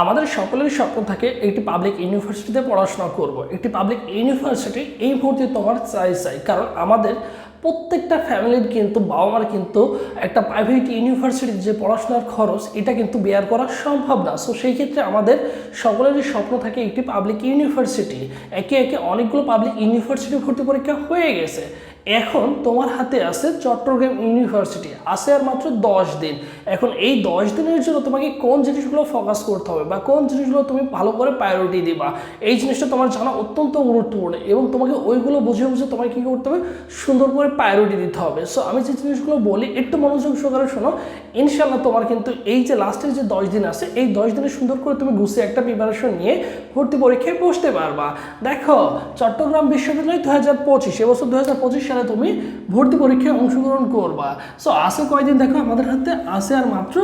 আমাদের সকলের স্বপ্ন থাকে একটি পাবলিক ইউনিভার্সিটিতে পড়াশোনা করব। একটি পাবলিক ইউনিভার্সিটি এই মুহূর্তে তোমার চাই চাই। কারণ আমাদের প্রত্যেকটা ফ্যামিলির কিন্তু বাবা মার কিন্তু একটা প্রাইভেট ইউনিভার্সিটির যে পড়াশোনার খরচ, এটা কিন্তু বেয়ার করা সম্ভব না। সো সেই ক্ষেত্রে আমাদের সকলেরই স্বপ্ন থাকে একটি পাবলিক ইউনিভার্সিটি একে একে অনেকগুলো পাবলিক ইউনিভার্সিটি ভর্তি পরীক্ষা হয়ে গেছে। এখন তোমার হাতে আছে চট্টগ্রাম ইউনিভার্সিটি আছে আর মাত্র দশ দিন। এখন এই দশ দিনের জন্য তোমাকে কোন জিনিসগুলো ফোকাস করতে হবে বা কোন জিনিসগুলো তুমি ভালো করে প্রায়োরিটি দিবা, এই জিনিসটা তোমার জানা অত্যন্ত গুরুত্বপূর্ণ এবং তোমাকে ওইগুলো বুঝে বুঝে তোমাকে কী করতে হবে? সুন্দর করে প্রায়োরিটি দিতে হবে। সো আমি যে জিনিসগুলো বলি, একটু মনোযোগ সহকারে শোনো। ইনশাল্লাহ তোমার কিন্তু এই যে লাস্টের যে দশ দিন আছে, এই দশ দিনে সুন্দর করে তুমি গুছিয়ে একটা প্রিপারেশন নিয়ে ভর্তি পরীক্ষায় বসতে পারবা। দেখো, চট্টগ্রাম বিশ্ববিদ্যালয় দু হাজার পঁচিশ, এবছর দু হাজার পঁচিশ সালে তুমি ভর্তি পরীক্ষায় অংশগ্রহণ করবা। সো আসে কয়দিন? দেখো, আমাদের হাতে আসে আর মাত্র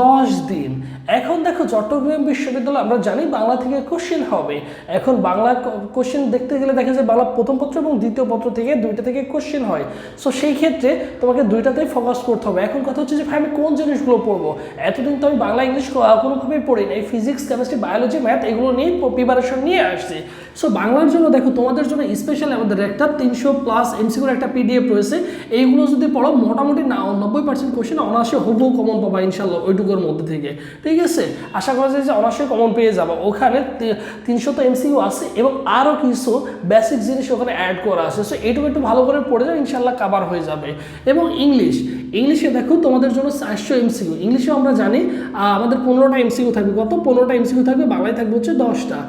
দশ দিন। এখন দেখো চট্টগ্রাম বিশ্ববিদ্যালয়, আমরা জানি বাংলা থেকে কোশ্চেন হবে। এখন বাংলা কোশ্চেন দেখতে গেলে দেখা যায় বাংলা প্রথম পত্র এবং দ্বিতীয় পত্র থেকে দুইটা থেকে কোশ্চেন হয়। সো সেই ক্ষেত্রে তোমাকে দুইটাতেই ফোকাস করতে হবে। এখন কথা হচ্ছে যে, ভাই, আমি কোন জিনিসগুলো পড়ব? এতদিন তো আমি বাংলা, ইংলিশ কোনোভাবেই পড়ি না এই ফিজিক্স কেমিস্ট্রি বায়োলজি ম্যাথ এগুলো নিয়ে প্রিপারেশন নিয়ে আসছি। সো বাংলার জন্য দেখো, তোমাদের জন্য স্পেশালি আমাদের একটা তিনশো প্লাস এমসিকুর একটা পিডিএফ রয়েছে। এইগুলো যদি পড়ো, মোটামুটি না, নব্বই পার্সেন্ট কোশ্চেন অনার্সে হবু কমন পাবা ইনশাল্লাহ ওইটুকুর মধ্যে থেকে। ঠিক আছে? আশা করা যায় যে অনার্সে কমন পেয়ে যাব। ওখানে তিনশো তো এমসিকিউ আছে এবং আরও কিছু বেসিক জিনিস ওখানে অ্যাড করা আছে। সো এইটুকু একটু ভালো করে পড়ে যাও, ইনশাল্লাহ কাবার হয়ে যাবে। এবং ইংলিশ ইংলিশে দেখো, তোমাদের জন্য চারশো এমসিকিউ ইংলিশে আমরা জানি আমাদের পনেরোটা এমসিকিউ থাকবে। কত? পনেরোটা এমসিকিউ থাকবে, বাংলায় থাকবে হচ্ছে দশটা।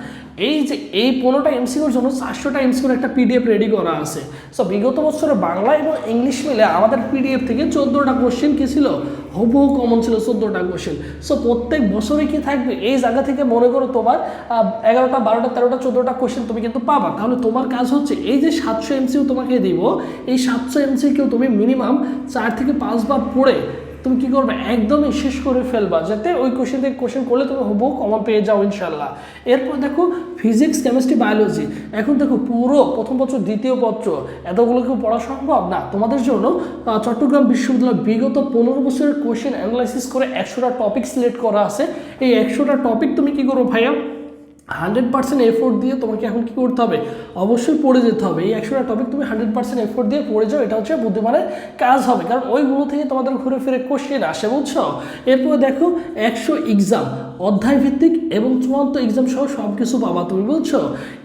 এই যে এই পনেরোটা এমসিকিউর জন্য চারশোটা এমসিকিউর একটা পিডিএফ রেডি করা আছে। সো বিগত বছরে বাংলা এবং ইংলিশ মিলে আমাদের পিডিএফ থেকে চোদ্দোটা কোশ্চেন কী ছিল? হুবহু কমন ছিল চোদ্দোটা কোশ্চেন সো প্রত্যেক বছরে কি থাকবে? এই জায়গা থেকে মনে করো তোমার এগারোটা, বারোটা, তেরোটা, চোদ্দোটা কোশ্চেন তুমি কিন্তু পাবা। তাহলে তোমার কাজ হচ্ছে এই যে সাতশো এমসিউ তোমাকে দিব, এই সাতশো এমসিকিউ তুমি মিনিমাম চার থেকে পাঁচবার পড়ে তুমি কি করবে? একদমই শেষ করে ফেলবা, যাতে ওই কোশ্চেন থেকে কোশ্চেন করলে তুমি হবু কমন পেয়ে যাও ইনশাল্লাহ এরপর দেখো ফিজিক্স কেমিস্ট্রি বায়োলজি এখন দেখো, পুরো প্রথম বছর, দ্বিতীয় পত্র এতগুলো কেউ পড়া সম্ভব? না, তোমাদের জন্য চট্টগ্রাম বিশ্ববিদ্যালয় বিগত পনেরো বছরের কোশ্চেন অ্যানালাইসিস করে একশোটা টপিক সিলেক্ট করা আছে। এই একশোটা টপিক তুমি কি করো ভাইয়া? হান্ড্রেড পার্সেন্ট এফোর্ট দিয়ে তোমাকে এখন কী করতে হবে? অবশ্যই পড়ে যেতে হবে। এই একশোটা টপিক তুমি হান্ড্রেড পার্সেন্ট এফোর্ট দিয়ে পড়ে যাও, এটা হচ্ছে বুদ্ধিমানের কাজ হবে। কারণ ওইগুলো থেকে তোমাদের ঘুরে ফিরে কোশ্চেন আসে, বুঝছ? এরপরে দেখো, একশো এক্সাম অধ্যায় ভিত্তিক এবং চূড়ান্ত এক্সাম সহ সব কিছু পাবা তুমি, বুঝছ?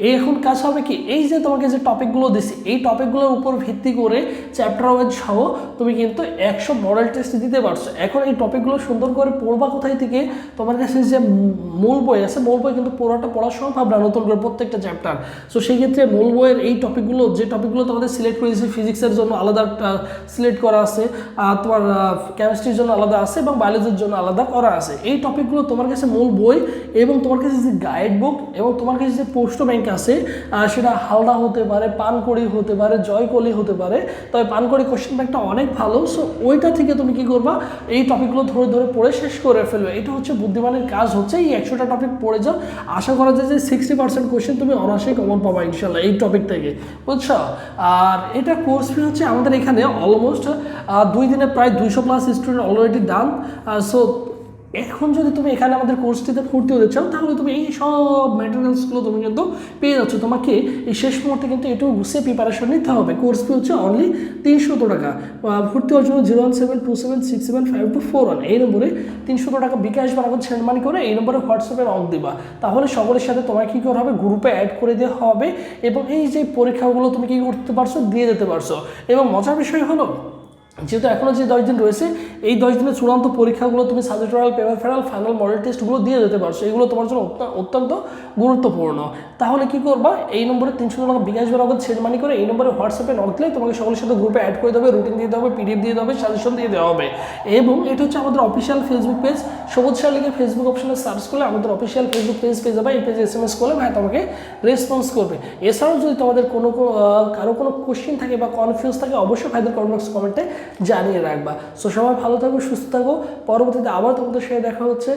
এই এখন কাজ হবে কি? এই যে তোমাকে যে টপিকগুলো দিছি, এই টপিকগুলোর উপর ভিত্তি করে চ্যাপ্টার ওয়াইজ সহ তুমি কিন্তু একশো মডেল টেস্ট দিতে পারছ। এখন এই টপিকগুলো সুন্দর করে পড়বা কোথায় থেকে? তোমার কাছে যে মূল বই আছে, মূল বই কিন্তু পুরোটা পড়া সম্ভব না নতুন করে প্রত্যেকটা চ্যাপ্টার সো সেই ক্ষেত্রে মূল বইয়ের এই টপিকগুলো যে টপিকগুলো তোমাদের সিলেক্ট করেছে ফিজিক্সের জন্য আলাদা সিলেক্ট করা আছে তোমার কেমিস্ট্রির জন্য আলাদা আছে এবং বায়োলজির জন্য আলাদা করা আছে। এই টপিকগুলো তোমার কাছে মূল বই এবং তোমার কাছে যে গাইড বুক এবং তোমার কাছে যে পোস্ট ব্যাংক আছে সেটা হালদা হতে পারে, পানকড়ি হতে পারে, জয়কলি হতে পারে। তবে পানকড়ি কোশ্চেন ব্যাংকটা অনেক ভালো। সো ওইটা থেকে তুমি কি করবা? এই টপিকগুলো ধরে ধরে পড়ে শেষ করে ফেলবে। এটা হচ্ছে বুদ্ধিমানের কাজ হচ্ছে এই একশোটা টপিক পড়ে যাও। আশা করা যায় যে সিক্সটি পার্সেন্ট কোয়েশ্চেন তুমি অনার্সেই কমন পাবা ইনশাল্লাহ এই টপিক থেকে। বুঝছ? আর এটা কোর্স ফি হচ্ছে আমাদের এখানে অলমোস্ট দুই দিনে প্রায় দুইশো plus student already done so এখন যদি তুমি এখানে আমাদের কোর্সটিতে ভর্তি হতে চাও, তাহলে তুমি এই সব ম্যাটেরিয়ালসগুলো তুমি কিন্তু পেয়ে যাচ্ছ। তোমাকে এই শেষ মুহূর্তে কিন্তু এটুকু গুছিয়ে প্রিপারেশন নিতে হবে। কোর্স ফি হচ্ছে অনলি তিনশো টাকা। ভর্তি হওয়ার জন্য zero one seven two seven six seven five two four one এই নম্বরে তিনশো টাকা বিকাশ বা সেন্ড মানি করে এই নম্বরে হোয়াটসঅ্যাপে রং দিবা। তাহলে সকলের সাথে তোমার কী করা হবে? গ্রুপে অ্যাড করে দেওয়া হবে এবং এই যে পরীক্ষাগুলো তুমি কী করতে পারছ? দিয়ে যেতে পারছ। এবং মজার বিষয় হলো যেহেতু এখনও যে দশ দিন রয়েছে, এই দশ দিনের চূড়ান্ত পরীক্ষাগুলো তুমি সাজেটোরাল পেপার ফেরাল ফাইনাল মডেল টেস্টগুলো দিয়ে যেতে পারছ। এগুলো তোমার জন্য অত্যন্ত গুরুত্বপূর্ণ। তাহলে কি করবা? এই নম্বরে তিনশো টাকা বিকাশ বা নগদ সেট মানি করে এই নম্বরে হোয়াটসঅ্যাপে নক দিলে তোমাকে সকলের সাথে গ্রুপে অ্যাড করে দেবে রুটিন দিয়ে হবে পিডিএফ দিয়ে দেবে সাজেশন দিয়ে দেওয়া হবে। এবং এটা হচ্ছে আমাদের অফিসিয়াল ফেসবুক পেজ সবুজ সার লিখে ফেসবুক অপশনে সার্চ করলে আমাদের অফিসিয়াল ফেসবুক পেজ পেয়ে যাবে, এই পেজে এস এম এস করলে ভাই তোমাকে রেসপন্স করবে। এছাড়াও যদি তোমাদের কোনো কারও কোনো কোশ্চেন থাকে বা কনফিউজ থাকে, অবশ্যই ভাইদের কমেন্ট বক্স কমেন্টে জানিয়ে রাখবা। সো সবাই ভালো থাকো সুস্থ থাকো। পরবর্তীতে আবার তোমাদের সাথে দেখা হচ্ছে।